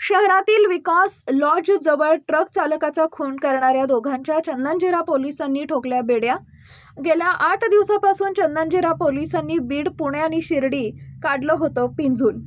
शहरातील विकास लॉज जवळ ट्रक चालकाचा खून करणाऱ्या दोघांच्या चंदनजिरा पोलिसांनी ठोकल्या बेड्या. गेल्या आठ दिवसापासून चंदनजिरा पोलिसांनी बीड पुणे आणि शिर्डी काढलं होतं पिंजून.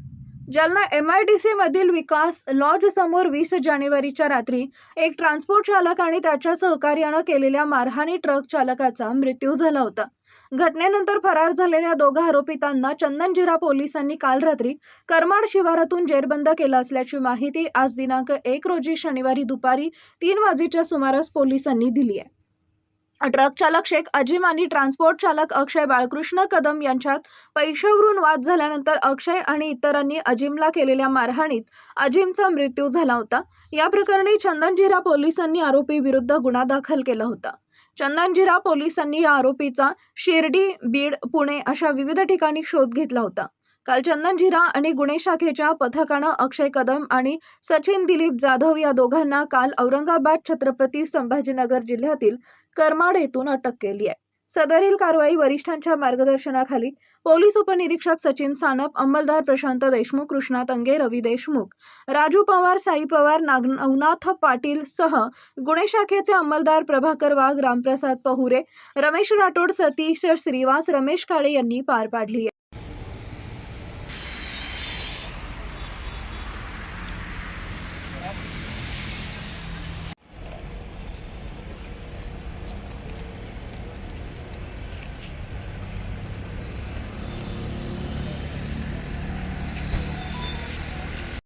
जालना एम आय डी सीमधील विकास लॉजसमोर वीस जानेवारीच्या रात्री एक ट्रान्सपोर्ट चालक आणि त्याच्या सहकार्यानं केलेल्या मारहाणी ट्रक चालकाचा मृत्यू झाला होता. घटनेनंतर फरार झालेल्या दोघा आरोपितांना चंदनजिरा पोलिसांनी काल रात्री करमाड शिवारातून जेरबंद केला असल्याची माहिती आज दिनांक एक रोजी शनिवारी दुपारी तीन वाजेच्या सुमारास पोलिसांनी दिली आहे. ट्रक चालक शेख अजिम आणि ट्रान्सपोर्ट चालक अक्षय बाळकृष्ण कदम यांच्यात पैशावरून वाद झाल्यानंतर अक्षय आणि इतरांनी अजिमला केलेल्या मारहाणीत अजिमचा मृत्यू झाला होता. या प्रकरणी चंदनजिरा पोलिसांनी आरोपी विरुद्ध गुन्हा दाखल केला होता. चंदनजिरा पोलिसांनी या आरोपीचा शिर्डी बीड पुणे अशा विविध ठिकाणी शोध घेतला होता. काल चंदनजिरा आणि गुन्हे शाखेच्या पथकानं अक्षय कदम आणि सचिन दिलीप जाधव या दोघांना काल औरंगाबाद छत्रपती संभाजीनगर जिल्ह्यातील करमाड येथून अटक केली आहे. सदरील कारवाई वरिष्ठांच्या मार्गदर्शनाखाली. पोलीस उपनिरीक्षक सचिन सानप अंमलदार प्रशांत देशमुख कृष्णा तंगे रवी देशमुख राजू पवार साई पवार नाग नवनाथ पाटील सह गुन्हे शाखेचे अंमलदार प्रभाकर वाघ रामप्रसाद पहुरे रमेश राठोड सतीश श्रीवास रमेश काळे यांनी पार पाडली आहे.